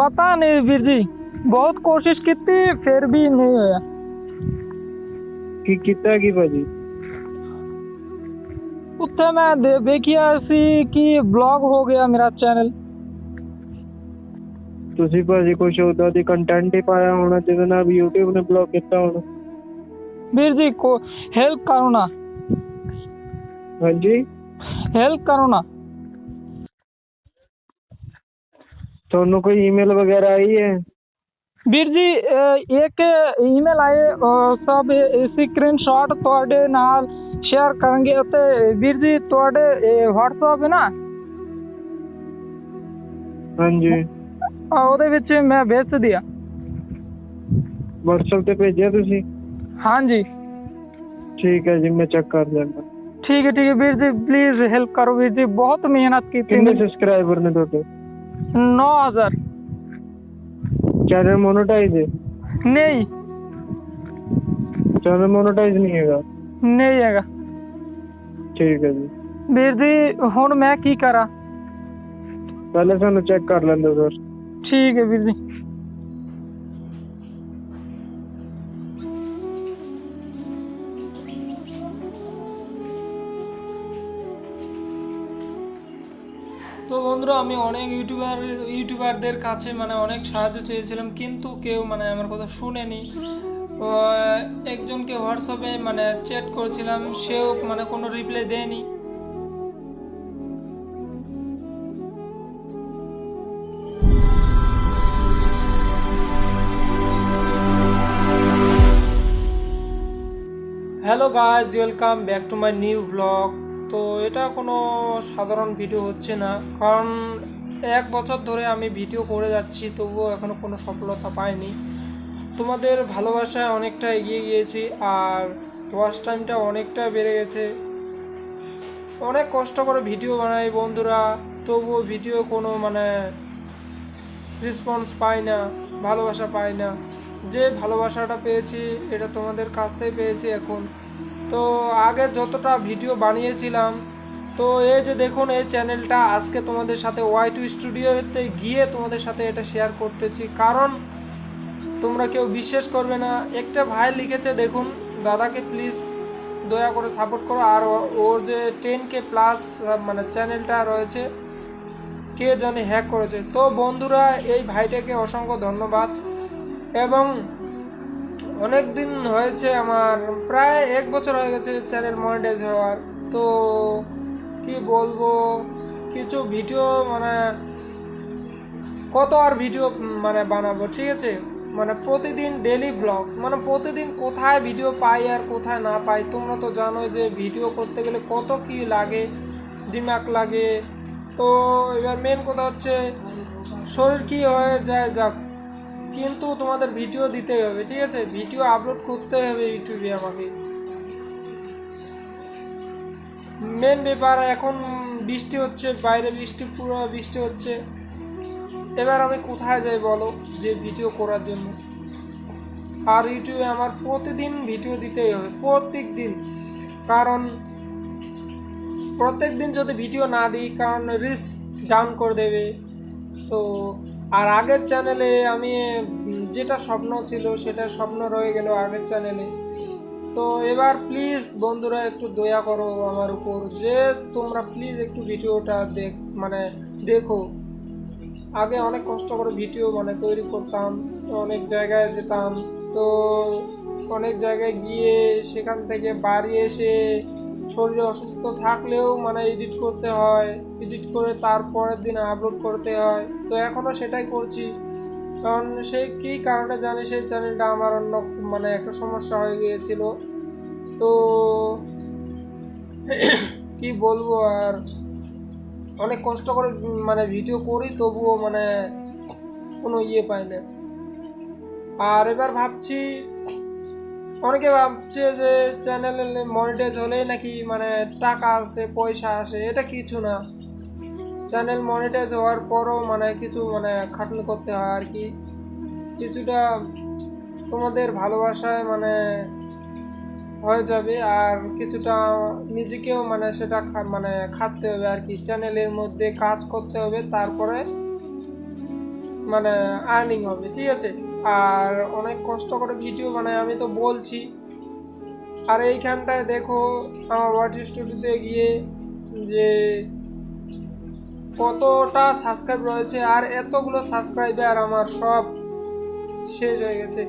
पता नहीं वीर जी बहुत कोशिश की थी फिर भी नहीं होया ਕੀ ਕੀਤਾ ਕੀ ਭਾਜੀ ਉੱਥੇ ਮੈਂ ਦੇ- ਵੇਖਿਆ ਸੀ ਕਿ ਬਲੌਗ ਹੋ ਗਿਆ ਮੇਰਾ ਚੈਨਲ ਤੁਸੀਂ ਭਾਜੀ ਕੁਛ ਉਹਦਾ ਦੀ ਕੰਟੈਂਟ ਹੀ ਪਾਇਆ ਹੋਣਾ ਜਿਹਦੇ ਨਾਲ ਵੀ YouTube ਨੇ ਬਲੌਕ ਕੀਤਾ ਹੋਣਾ वीर जी को हेल्प करो ना ਹਾਂਜੀ हेल्प करो ना ਤੁਹਾਨੂੰ ਕੋਈ ਈਮੇਲ ਵਗੈਰਾ ਆਈ ਹੈ ਵੀਰ ਜੀ ਅਹ ਇੱਕ ਈਮੇਲ ਆਏ ਅਹ ਸਭ ਸਕਰੀਨਸ਼ਾਟ ਤੁਹਾਡੇ ਨਾਲ ਸ਼ੇਅਰ ਕਰਾਂਗੇ ਅਤੇ ਵੀਰ ਜੀ ਤੁਹਾਡੇ WhatsApp ਹੈ ਨਾ ਹਾਂਜੀ ਅਹ ਉਹਦੇ ਵਿੱਚ ਮੈਂ ਭੇਜ ਦਿਆ WhatsApp ਤੇ ਭੇਜਿਆ ਤੁਸੀਂ ਹਾਂਜੀ ਠੀਕ ਹੈ ਜੀ ਮੈਂ ਚੈੱਕ ਕਰ ਲੈਂਦਾ ਠੀਕ ਹੈ ਠੀਕ ਹੈ ਵੀਰ ਜੀ ਪਲੀਜ਼ ਹੈਲਪ ਕਰੋ ਵੀਰ ਜੀ ਬਹੁਤ ਮਿਹਨਤ ਕੀਤੀ ਕਿੰਨੇ ਸਬਸਕ੍ਰਾਈਬਰ ਨੇ ਤੁਹਾਡੇ 9000 ਚੈਨਲ ਮੋਨੇਟਾਈਜ਼ ਹੈ ਨਹੀਂ ਚੈਨਲ ਮੋਨੇਟਾਈਜ਼ ਨਹੀਂ ਹੈਗਾ ਨਹੀਂ ਹੈਗਾ ਠੀਕ ਹੈ ਜੀ ਵੀਰ ਜੀ ਹੁਣ ਮੈਂ ਕੀ ਕਰਾਂ ਪਹਿਲੇ ਸਾਨੂੰ ਚੈੱਕ ਕਰ ਲੈਂਦੇ ਸਰ ਠੀਕ ਹੈ ਵੀਰ ਜੀ তো বন্ধুরা, আমি অনেক ইউটিউবার, ইউটিউবারদের কাছে মানে অনেক সাহায্য চেয়েছিলাম, কিন্তু কেউ মানে আমার কথা শুনেনি। একজনকে হোয়াটসঅ্যাপে মানে চ্যাট করেছিলাম, সেও মানে কোনো রিপ্লাই দেয়নি। Hello guys welcome back to my new blog তো এটা কোনো সাধারণ ভিডিও হচ্ছে না। কারণ এক বছর ধরে আমি ভিডিও করে যাচ্ছি, তবুও এখনও কোনো সফলতা পাইনি। তোমাদের ভালোবাসায় অনেকটা এগিয়ে গিয়েছি, আর ওয়াচ টাইমটা অনেকটা বেড়ে গেছে। অনেক কষ্ট করে ভিডিও বানাই বন্ধুরা, তবুও ভিডিও কোনো মানে রেসপন্স পাই না, ভালোবাসা পাই না। যে ভালোবাসাটা পেয়েছি, এটা তোমাদের কাছ থেকে পেয়েছি এখন। তো আগে যতটা ভিডিও বানিয়েছিলাম, তো এই যে দেখুন এই চ্যানেলটা আজকে তোমাদের সাথে ওয়াই টু স্টুডিওতে গিয়ে তোমাদের সাথে এটা শেয়ার করতেছি। কারণ তোমরা কেউ বিশ্বাস করবে না, একটা ভাই লিখেছে, দেখুন, দাদাকে প্লিজ দয়া করে সাপোর্ট করো। আর ওর যে টেন কে প্লাস মানে চ্যানেলটা রয়েছে, কে জানে হ্যাক করেছে। তো বন্ধুরা, এই ভাইটাকে অসংখ্য ধন্যবাদ। এবং অনেক দিন হয়েছে আমার, প্রায় এক বছর হয়ে গেছে চ্যানেল মনিটাইজ হওয়ার। তো কি বলব, কিছু ভিডিও মানে কত আর ভিডিও মানে বানাবো, ঠিক আছে? মানে প্রতিদিন ডেলি ব্লগ মানে প্রতিদিন কোথায় ভিডিও পাই আর কোথায় না পাই, তোমরা তো জানোই যে ভিডিও করতে গেলে কত কি লাগে, দিমাগ লাগে। তো এবার মেন কথা হচ্ছে, শরীর কি হয়ে যায় যাক। কিন্তু তোমাদের ভিডিও দিতেই হবে, ঠিক আছে? ভিডিও আপলোড করতে হবে ইউটিউবে আমাকে। মেন ব্যাপার, এখন বৃষ্টি হচ্ছে, বাইরে বৃষ্টি, পুরো বৃষ্টি হচ্ছে। এবার আমি কোথায় যাই বলো, যে ভিডিও করার জন্য? আর ইউটিউবে আমার প্রতিদিন ভিডিও দিতেই হবে প্রত্যেক দিন কারণ প্রত্যেক দিন যদি ভিডিও না দিই, কারণ রিস্ক ডাউন করে দেবে। তো আর আগের চ্যানেলে আমি যেটা স্বপ্ন ছিল সেটা স্বপ্ন রয়ে গেল আগের চ্যানেলে তো এবার প্লিজ বন্ধুরা একটু দয়া করো আমার উপর যে তোমরা প্লিজ একটু ভিডিওটা দেখ মানে দেখো। আগে অনেক কষ্ট করে ভিডিও মানে তৈরি করতাম, অনেক জায়গায় যেতাম। তো অনেক জায়গায় গিয়ে সেখান থেকে বাড়ি এসে শরীরে অসুস্থ থাকলেও মানে এডিট করতে হয় এডিট করে তারপরের দিন আপলোড করতে হয়। তো এখনও সেটাই করছি। কারণ সেই কী কারণে জানি, সেই চ্যানেলটা আমার অন্য মানে একটা সমস্যা হয়ে গিয়েছিল। তো কি বলব আর? অনেক কষ্ট করে মানে ভিডিও করি, তবুও মানে কোনো ইয়ে পাই না। আর এবার ভাবছি অনেকে ভাবছে যে চ্যানেলে মনিটাইজ হলেই নাকি মানে টাকা আসে, পয়সা আসে, এটা কিছু না। চ্যানেল মনিটাইজ হওয়ার পরও মানে কিছু মানে খাটনি করতে হয় আর কি। কিছুটা তোমাদের ভালোবাসায় মানে হয়ে যাবে আর কিছুটা নিজেকেও মানে সেটা মানে খাটতে হবে আর কি। চ্যানেলের মধ্যে কাজ করতে হবে, তারপরে মানে আর্নিং হবে, ঠিক আছে? আর অনেক কষ্ট করে ভিডিও বানাই আমি তো বলছি। আর এইখানটায় দেখো, আমার ওয়াচ স্টুডিওতে গিয়ে যে কতটা সাবস্ক্রাইব রয়েছে আর এতগুলো সাবস্ক্রাইবার আমার সব শেষ হয়ে গেছে।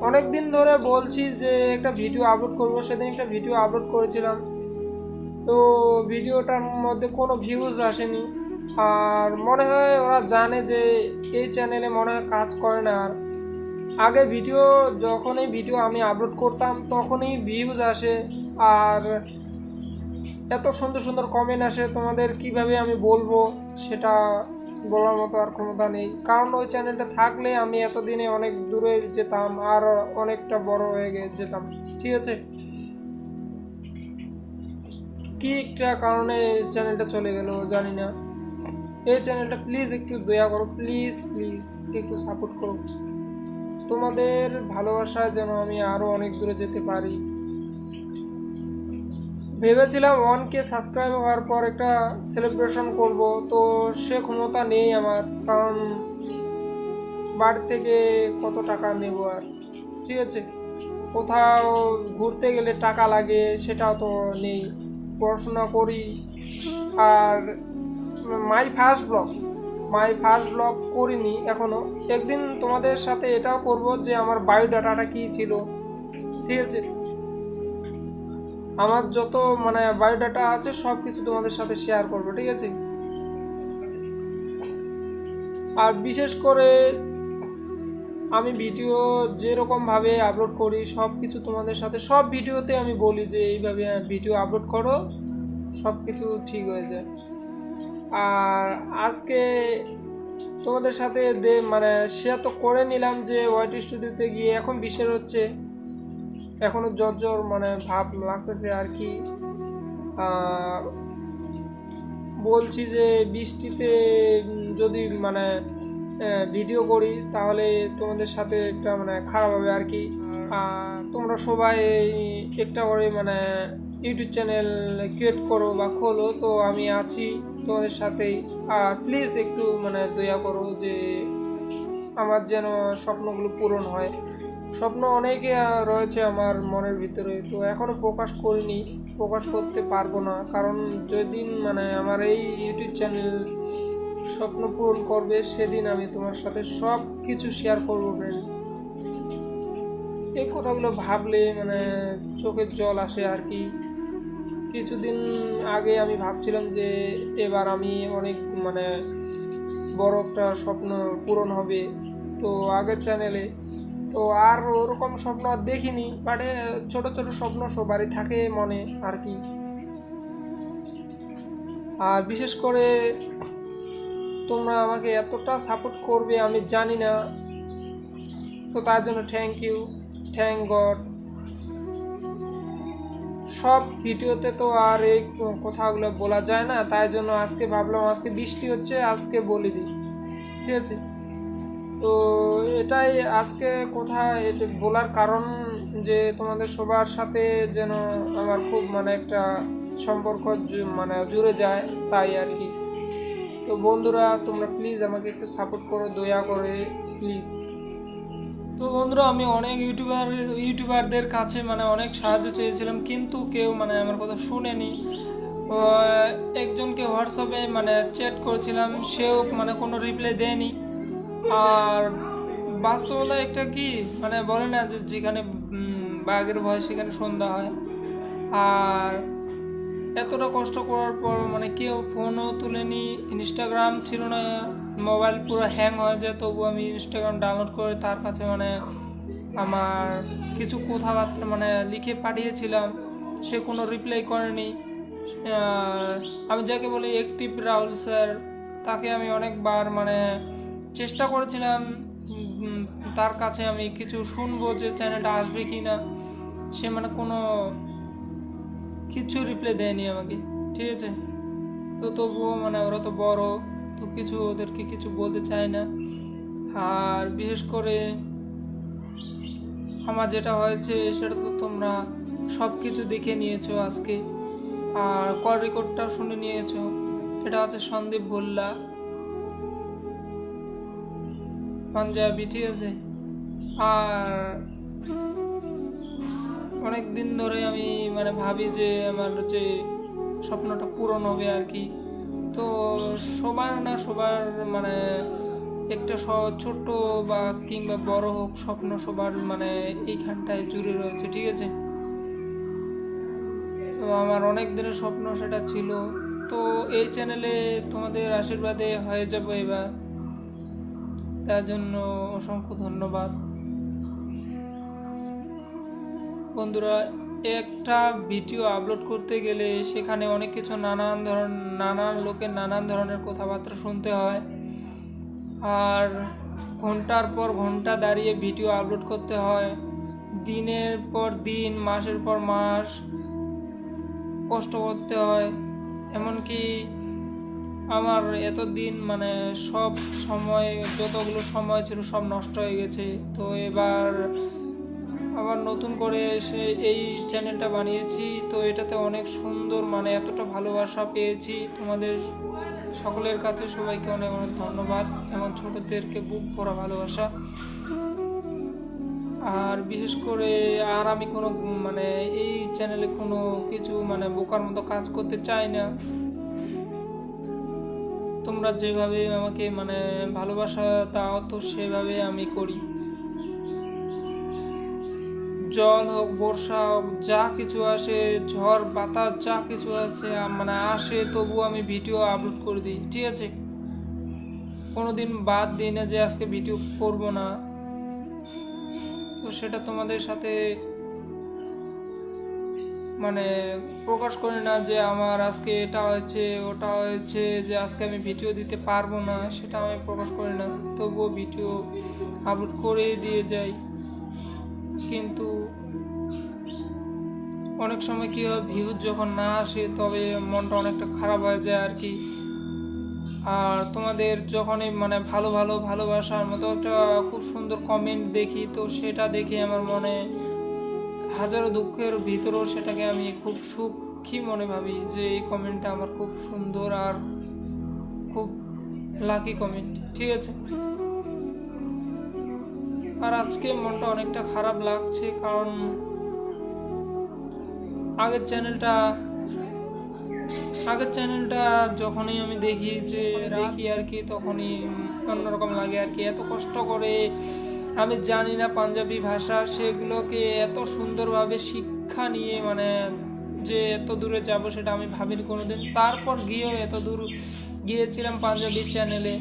অনেক দিন ধরে বলছি যে একটা ভিডিও আপলোড করব, সেদিন একটা ভিডিও আপলোড করেছিলাম। তো ভিডিওটার মধ্যে কোনো ভিউজ আসেনি। আর মনে হয় ওরা জানে যে এই চ্যানেলে মনে হয় কাজ করে না আর। আগে ভিডিও যখনই ভিডিও আমি আপলোড করতাম, তখনই ভিউজ আসে, আর এত সুন্দর সুন্দর কমেন্ট আসে, তোমাদের কীভাবে আমি বলব, সেটা বলার মতো আর ক্ষমতা নেই। কারণ ওই চ্যানেলটা থাকলে আমি এতদিনে অনেক দূরে যেতাম, আর অনেকটা বড় হয়ে যেতাম। ঠিক আছে? কি একটা কারণে চ্যানেলটা চলে গেল, জানি না। এই চ্যানেলটা প্লিজ একটু দয়া করো প্লিজ প্লিজ একটু সাপোর্ট করো। তোমাদের ভালোবাসায় যেন আমি আরও অনেক দূরে যেতে পারি। ভেবেছিলাম ওয়ান কে সাবস্ক্রাইব হওয়ার পর একটা সেলিব্রেশন করব, তো সে ক্ষমতা নেই আমার, কারণ বাড়ি থেকে কত টাকা নেব আর। ঠিক আছে, কোথাও ঘুরতে গেলে টাকা লাগে, সেটাও তো নেই। পড়াশোনা করি, আর my first blog my first blog করিনি এখনও একদিন তোমাদের সাথে এটাও করব যে আমার বায়োডাটাটা কী ছিল। ঠিক আছে? আমার যত মানে বায়োডাটা আছে সব কিছু তোমাদের সাথে শেয়ার করব, ঠিক আছে? আর বিশেষ করে আমি ভিডিও যেরকমভাবে আপলোড করি সব কিছু তোমাদের সাথে, সব ভিডিওতে আমি বলি যে এইভাবে ভিডিও আপলোড করো সব কিছু ঠিক হয়ে যায়। আর আজকে তোমাদের সাথে মানে শেয়ার তো করে নিলাম যে ওয়াইট স্টুডিওতে গিয়ে এখন বিশের হচ্ছে এখনও জ্বর জ্বর মানে ভাব লাগতেছে আর কি। বলছি যে বৃষ্টিতে যদি মানে ভিডিও করি তাহলে তোমাদের সাথে একটা মানে খারাপ হবে আর কি। তোমরা সবাই একটা করে মানে ইউটিউব চ্যানেল ক্রিয়েট করো বা খোলো, তো আমি আছি তোমাদের সাথেই। আর প্লিজ একটু মানে দয়া করো যে আমার যেন স্বপ্নগুলো পূরণ হয়। স্বপ্ন অনেকে রয়েছে আমার মনের ভিতরে, তো এখনও প্রকাশ করিনি, প্রকাশ করতে পারব না। কারণ যেদিন মানে আমার এই ইউটিউব চ্যানেল স্বপ্ন পূরণ করবে, সেদিন আমি তোমার সাথে সব কিছু শেয়ার করব ফ্রেন্ডস এই কথাগুলো ভাবলে মানে চোখের জল আসে আর কি। কিছুদিন আগে আমি ভাবছিলাম যে এবার আমি অনেক মানে বড় একটা স্বপ্ন পূরণ হবে। তো আগের চ্যানেলে তো আর ওরকম স্বপ্ন আর দেখিনি বাট ছোট ছোট স্বপ্ন সবারই থাকে মনে আর কি। আর বিশেষ করে তোমরা আমাকে এতটা সাপোর্ট করবে আমি জানি না। তো তার জন্য থ্যাংক ইউ থ্যাংক গড সব ভিডিওতে তো আর এই কথাগুলো বলা যায় না, তাই জন্য আজকে ভাবলাম আজকে বৃষ্টি হচ্ছে, আজকে বলে দিই, ঠিক আছে? তো এটাই আজকে কথা বলার কারণ যে তোমাদের সবার সাথে যেন আমার খুব মানে একটা সম্পর্ক মানে জুড়ে যায়, তাই আর কি। তো বন্ধুরা, তোমরা প্লিজ আমাকে একটু সাপোর্ট করো, দয়া করে প্লিজ তো বন্ধুরা, আমি অনেক ইউটিউবার, ইউটিউবারদের কাছে মানে অনেক সাহায্য চেয়েছিলাম, কিন্তু কেউ মানে আমার কথা শুনেনি। একজনকে হোয়াটসঅ্যাপে মানে চ্যাট করেছিলাম, সেও মানে কোনো রিপ্লাই দেয়নি। আর বাস্তবতা একটা কি মানে বলে না যে যেখানে বাঘের ভয় সেখানে সন্ধ্যা হয়। আর এতটা কষ্ট করার পর মানে কেউ ফোনও তুলেনি ইনস্টাগ্রাম ছিল না মোবাইল পুরো হ্যাং হয়ে যায় তবু আমি ইনস্টাগ্রাম ডাউনলোড করে তার কাছে মানে আমার কিছু কথাবার্তা মানে লিখে পাঠিয়েছিলাম, সে কোনো রিপ্লাই করেনি। আমি যাকে বলি একটিভ রাহুল স্যার তাকে আমি অনেকবার মানে চেষ্টা করেছিলাম তার কাছে আমি কিছু শুনব যে চ্যানেলটা আসবে কি না সে মানে কোনো কিছু রিপ্লাই দেয়নি আমাকে, ঠিক আছে? তো তবুও মানে ওরা তো বড়। তো কিছু ওদেরকে কিছু বলতে চায় না। আর বিশেষ করে আমার যেটা হয়েছে সেটা তো তোমরা সব কিছু দেখে নিয়েছো আজকে। আর কল রেকর্ডটাও শুনে নিয়েছো। এটা হচ্ছে সন্দীপ ভোল্লা। পাঞ্জাবি, ঠিক আছে? আর অনেক দিন ধরে আমি মানে ভাবি যে আমার যে স্বপ্নটা পূরণ হবে আর কি। তো সবার না সবার মানে একটা ছোট্ট বা কিংবা বড় হোক স্বপ্ন সবার মানে এইখানটায় জুড়ে রয়েছে, ঠিক আছে? তো আমার অনেক দিনের স্বপ্ন সেটা ছিল। তো এই চ্যানেলে তোমাদের আশীর্বাদে হয়ে যাবে এবার। তার জন্য অসংখ্য ধন্যবাদ। বন্ধুরা একটা ভিডিও আপলোড করতে গেলে সেখানে অনেক কিছু নানান ধরন, নানান লোকের নানান ধরনের কথাবার্তা শুনতে হয়। আর ঘণ্টার পর ঘণ্টা দাঁড়িয়ে ভিডিও আপলোড করতে হয়। দিনের পর দিন, মাসের পর মাস কষ্ট করতে হয়। এমনকি আমার এত দিন মানে সব সময়, যতগুলো সময় ছিল সব নষ্ট হয়ে গেছে। তো এবার আবার নতুন করে এসে এই চ্যানেলটা বানিয়েছি। তো এটাতে অনেক সুন্দর মানে এতটা ভালোবাসা পেয়েছি। তোমাদের সকলের কাছে সবাইকে অনেক অনেক ধন্যবাদ এমন ছোটদেরকে বুক ভরা ভালোবাসা। আর বিশেষ করে আর আমি কোনো মানে এই চ্যানেলে কোনো কিছু মানে বোকার মতো কাজ করতে চাই না। তোমরা যেভাবে আমাকে মানে ভালোবাসা দাও, তো সেভাবে আমি করি। জল হোক, বর্ষা হোক, যা কিছু আসে, ঝড়, বাতাস, যা কিছু আছে মানে আসে তবু আমি ভিডিও আপলোড করে দিই, ঠিক আছে? কোনোদিন বাদ দিই না যে আজকে ভিডিও করব না। তো সেটা তোমাদের সাথে মানে প্রকাশ করি না যে আমার আজকে এটা হয়েছে, ওটা হয়েছে, যে আজকে আমি ভিডিও দিতে পারব না, সেটা আমি প্রকাশ করি না। তবুও ভিডিও আপলোড করে দিয়ে যাই। কিন্তু অনেক সময় কী হয়, ভিউজ যখন না আসে তবে মনটা অনেকটা খারাপ হয়ে যায় আর কি। আর তোমাদের যখনই মানে ভালো ভালো, ভালোবাসার মতো একটা খুব সুন্দর কমেন্ট দেখি, তো সেটা দেখে আমার মনে হাজারো দুঃখের ভিতরেও সেটাকে আমি খুব সুখী মনে ভাবি যে এই কমেন্টটা আমার খুব সুন্দর আর খুব লাকি কমেন্ট ঠিক আছে? আর আজকে মনটা অনেকটা খারাপ লাগছে, কারণ আগের চ্যানেলটা আগের চ্যানেলটা যখনই আমি দেখি যে দেখি আর কি, তখনই অন্যরকম লাগে আর কি। এত কষ্ট করে আমি জানি না পাঞ্জাবি ভাষা, সেগুলোকে এত সুন্দরভাবে শিক্ষা নিয়ে মানে যে এত দূরে যাব সেটা আমি ভাবিনি কোনোদিন। তারপর গিয়েও এত দূর গিয়েছিলাম পাঞ্জাবি চ্যানেলে,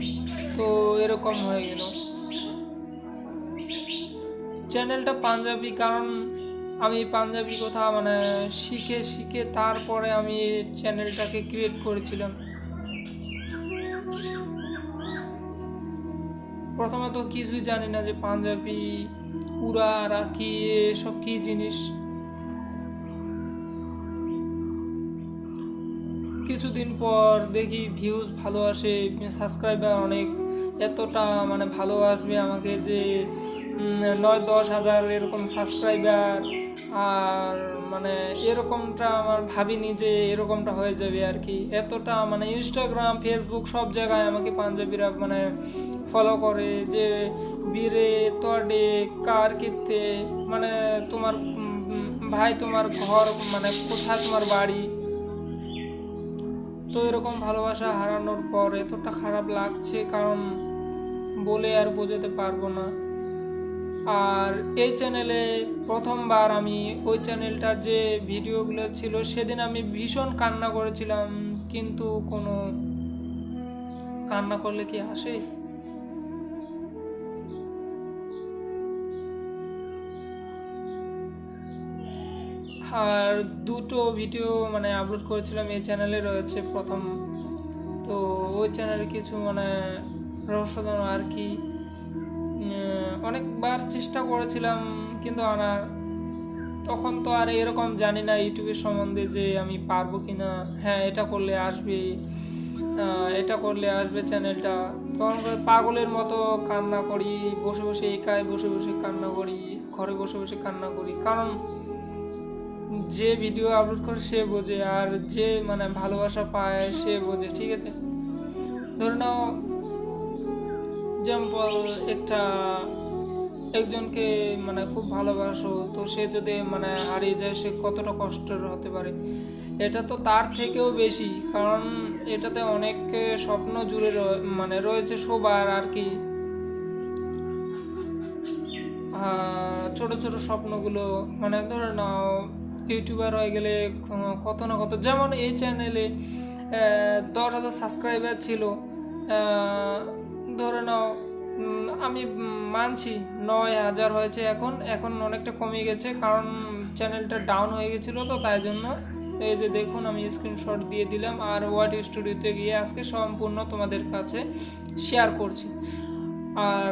তো এরকম হয়ে গেল। চ্যানেলটা পাঞ্জাবি, কারণ আমি পাঞ্জাবি কথা মানে শিখে শিখে তারপরে আমি চ্যানেলটাকে ক্রিয়েট করেছিলাম। প্রথমে তো কিছুই জানি না যে পাঞ্জাবি, উড়া, রাখি, এসব কি জিনিস। কিছুদিন পর দেখি ভিউজ ভালো আসে সাবস্ক্রাইবার অনেক। এতটা মানে ভালো আসবে আমাকে যে নয়, দশ হাজার এরকম সাবস্ক্রাইবার আর মানে এরকমটা আমার ভাবিনি যে এরকমটা হয়ে যাবে আর কি। এতটা মানে ইনস্টাগ্রাম ফেসবুক সব জায়গায় আমাকে পাঞ্জাবিরা মানে ফলো করে যে, বীরে তডে কার কিতে মানে তোমার ভাই তোমার ঘর মানে কোথায় তোমার বাড়ি? তো এরকম ভালোবাসা হারানোর পর এতটা খারাপ লাগছে কারণ বলে আর বোঝাতে পারব না। আর এই চ্যানেলে প্রথমবার আমি ওই চ্যানেলটার যে ভিডিওগুলো ছিল, সেদিন আমি ভীষণ কান্না করেছিলাম, কিন্তু কোনো কান্না করলে কি আসে? আর দুটো ভিডিও মানে আপলোড করেছিলাম এই চ্যানেলে রয়েছে প্রথম। তো ওই চ্যানেলে কিছু মানে রহস্যজনক আর কি অনেকবার চেষ্টা করেছিলাম কিন্তু আনার। তখন তো আর এরকম জানি না ইউটিউবের সম্বন্ধে যে আমি পারব কি না হ্যাঁ এটা করলে আসবে এটা করলে আসবে চ্যানেলটা। তখন পাগলের মতো কান্না করি, বসে বসে একাই বসে বসে কান্না করি, ঘরে বসে বসে কান্না করি। কারণ যে ভিডিও আপলোড করে সে বোঝে, আর যে মানে ভালোবাসা পায় সে বোঝে, ঠিক আছে? ধরে নাও এক্সাম্পল একটা একজনকে মানে খুব ভালোবাসো, তো সে যদি মানে হারিয়ে যায়, সে কতটা কষ্টের হতে পারে? এটা তো তার থেকেও বেশি, কারণ এটাতে অনেক স্বপ্ন জুড়ে মানে রয়েছে সবার আর কি। ছোট ছোট স্বপ্নগুলো মানে ধরে নাও, ইউটিউবার হয়ে গেলে কত না কত, যেমন এই চ্যানেলে দশ হাজার সাবস্ক্রাইবার ছিল ধরে নাও আমি মানছি নয় হাজার হয়েছে এখন এখন অনেকটা কমে গেছে, কারণ চ্যানেলটা ডাউন হয়ে গেছিল তো, তাই জন্য এই যে দেখুন, আমি স্ক্রিনশট দিয়ে দিলাম, আর ওয়াট স্টুডিওতে গিয়ে আজকে সম্পূর্ণ তোমাদের কাছে শেয়ার করছি। আর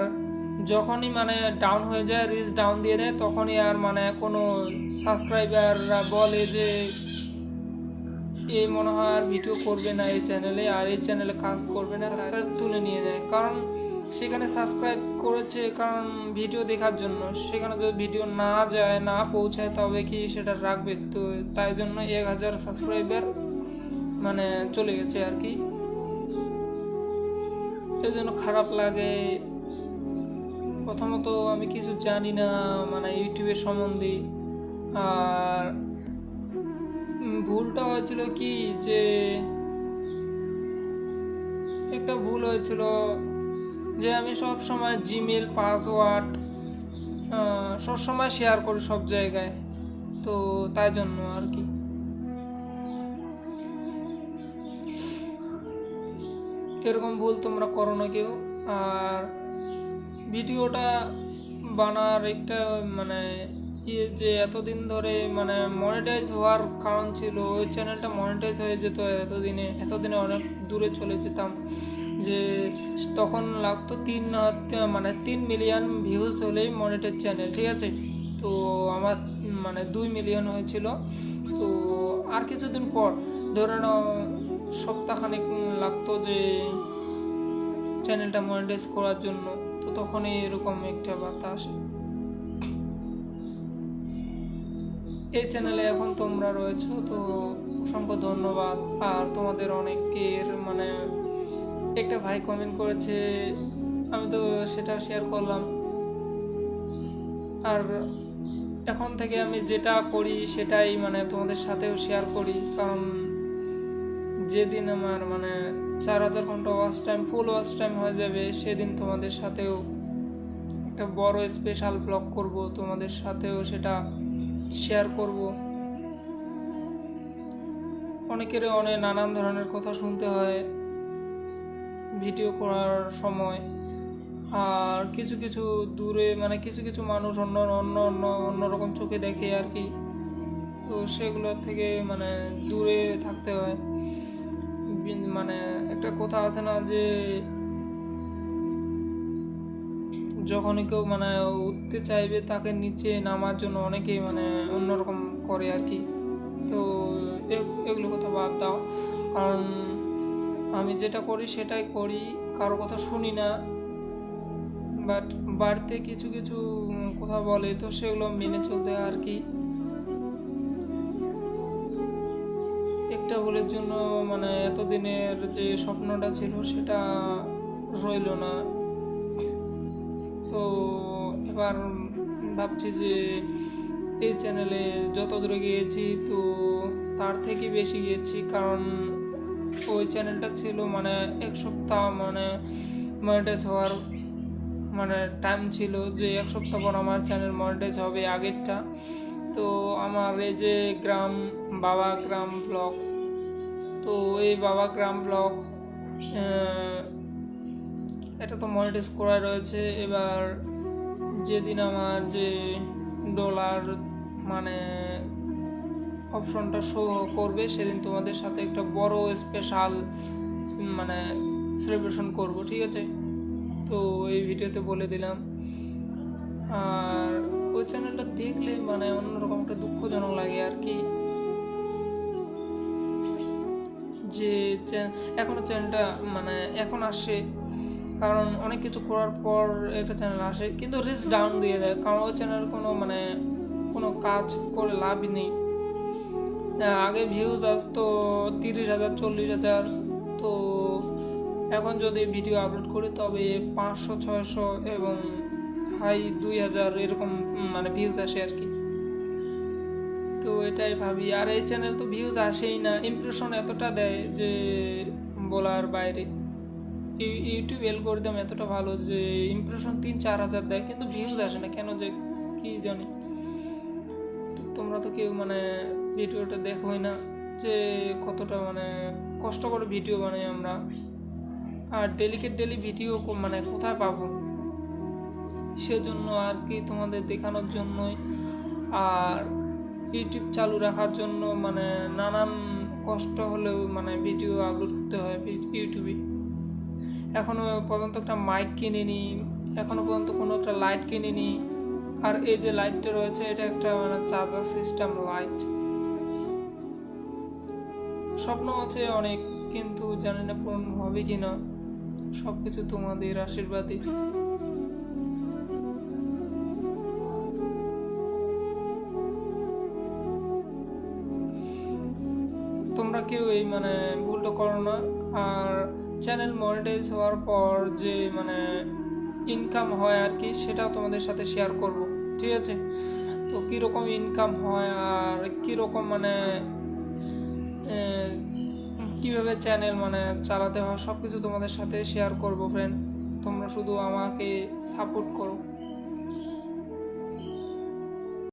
যখনই মানে ডাউন হয়ে যায় রিচ ডাউন দিয়ে দেয়, তখনই আর মানে কোনো সাবস্ক্রাইবাররা বলে যে এ মনে হয় আর ভিডিও করবে না এই চ্যানেলে আর এই চ্যানেলে কাজ করবে না সাবস্ক্রাইব তুলে নিয়ে যায়। কারণ সেখানে সাবস্ক্রাইব করেছে, কারণ ভিডিও দেখার জন্য। সেখানে যদি ভিডিও না যায়, না পৌঁছায়, তবে কি সেটা রাখবে? তো তাই জন্য এক হাজার সাবস্ক্রাইবার মানে চলে গেছে আর কি। এই জন্য খারাপ লাগে। প্রথমত আমি কিছু জানি না মানে ইউটিউবের সম্বন্ধে। আর ভুলটা হয়েছিল কি যে একটা ভুল হয়েছিল যে আমি সব সময় জিমেল পাসওয়ার্ড সব সময় শেয়ার করি সব জায়গায়। তো তাই জন্য আর কি। এরকম ভুল তোমরা করো না কেউ। আর ভিডিওটা বানার একটা মানে যে এতদিন ধরে মানে মনিটাইজ হওয়ার কারণ ছিল, ওই চ্যানেলটা মনিটাইজ হয়ে যেত এতদিনে এতদিনে অনেক দূরে চলে যেতাম যে তখন লাগতো তিন মানে তিন মিলিয়ন ভিউজ হলেই মনিটাইজ চ্যানেল ঠিক আছে? তো আমার মানে দুই মিলিয়ন হয়েছিল। তো আর কিছুদিন পর, ধরে নাও সপ্তাহখানেক লাগতো যে চ্যানেলটা মনিটাইজ করার জন্য। তো তখনই এরকম একটা বার্তা আসে এই চ্যানেলে এখন তোমরা রয়েছো, তো অসংখ্য ধন্যবাদ। আর তোমাদের অনেকের মানে একটা ভাই কমেন্ট করেছে, আমি তো সেটা শেয়ার করলাম। আর এখন থেকে আমি যেটা করি সেটাই মানে তোমাদের সাথেও শেয়ার করি, কারণ যেদিন আমার মানে চার হাজার ঘণ্টা watch time full watch time হয়ে যাবে, সেদিন তোমাদের সাথেও একটা বড় স্পেশাল ব্লগ করব, তোমাদের সাথেও সেটা শেয়ার করব। অনেকের অনেক নানান ধরনের কথা শুনতে হয় ভিডিও করার সময়। আর কিছু কিছু দূরে মানে কিছু কিছু মানুষ অন্য অন্য অন্য অন্যরকম চোখে দেখে আর কি। তো সেগুলোর থেকে মানে দূরে থাকতে হয়। মানে একটা কথা আছে না যে যখনই কেউ মানে উঠতে চাইবে তাকে নিচে নামার জন্য অনেকেই মানে অন্যরকম করে আর কি। তো এগুলো কথা বাদ দাও। কারণ আমি যেটা করি সেটাই করি, কারও কথা শুনি না। বাট বাড়িতে কিছু কিছু কথা বলে, তো সেগুলো মেনে চলতে আর কি। একটা ভুলের জন্য মানে এতদিনের যে স্বপ্নটা ছিল সেটা রইল না। তো এবার ভাবছি যে এই চ্যানেলে যত দূরে গিয়েছি তো তার থেকে বেশি গিয়েছি, কারণ ওই চ্যানেলটা ছিল মানে এক সপ্তাহ মানে মনিটাইজ হওয়ার মানে টাইম ছিল যে এক সপ্তাহ পর আমার চ্যানেল মনিটাইজ হবে আগেরটা। তো আমার এই যে গ্রাম, বাবা গ্রাম ব্লগস তো এই বাবা গ্রাম ব্লগস এটা তো মনিটাইজ করা রয়েছে। এবার যেদিন আমার যে ডলার মানে অপশনটা শো করবে, সেদিন তোমাদের সাথে একটা বড় স্পেশাল মানে সেলিব্রেশন করব, ঠিক আছে? তো এই ভিডিওতে বলে দিলাম। আর ওই চ্যানেলটা দেখলে মানে অন্যরকম একটা দুঃখজনক লাগে আর কি। যে চ্যা- এখনও চ্যানেলটা মানে এখন আসে। কারণ অনেক কিছু করার পর একটা চ্যানেল আসে, কিন্তু রিচ ডাউন দিয়ে দেয়, কারণ ওই চ্যানেল কোনো মানে কোনো কাজ করে লাভই নেই। আগে ভিউজ আসতো তিরিশ হাজার, চল্লিশ হাজার, তো এখন যদি ভিডিও আপলোড করি তবে পাঁচশো, ছয়শো এবং হাই দুই হাজার এরকম মানে ভিউজ আসে আর কি। তো এটাই ভাবি, আর এই চ্যানেল তো ভিউজ আসেই না ইমপ্রেশন এতটা দেয় যে বলার বাইরে। ইউটিউব অ্যালগোরিদম এতটা ভালো যে ইমপ্রেশন তিন চার হাজার দেয়, কিন্তু ভিউজ আসে না। কেন যে কি জানি। তোমরা তো কেউ মানে ভিডিওটা দেখোই না যে কতটা মানে কষ্ট করে ভিডিও বানাই আমরা। আর ডেলিকেট ডেলি ভিডিও মানে কোথায় পাবো? সেজন্য আর কি তোমাদের দেখানোর জন্যই। আর ইউটিউব চালু রাখার জন্য মানে নানান কষ্ট হলেও মানে ভিডিও আপলোড করতে হয় ইউটিউবে এখনও পর্যন্ত একটা মাইক কিনে নি এখনও পর্যন্ত কোনো একটা লাইট কিনে নি আর এই যে লাইটটা রয়েছে, এটা একটা মানে চার্জার সিস্টেম লাইট স্বপ্ন আছে অনেক, কিন্তু জানি না পূরণ হবে কি না সব কিছু তোমাদের আশীর্বাদে। তোমরা কেউ এই মানে ভুলটা করো না, আর চ্যানেল মনিটাইজ হওয়ার পর যে মানে ইনকাম হয় আর কি, সেটাও তোমাদের সাথে শেয়ার করব, ঠিক আছে? তো কীরকম ইনকাম হয় আর কীরকম মানে কীভাবে চ্যানেল মানে চালাতে হয় সব কিছু তোমাদের সাথে শেয়ার করব ফ্রেন্ডস তোমরা শুধু আমাকে সাপোর্ট করো।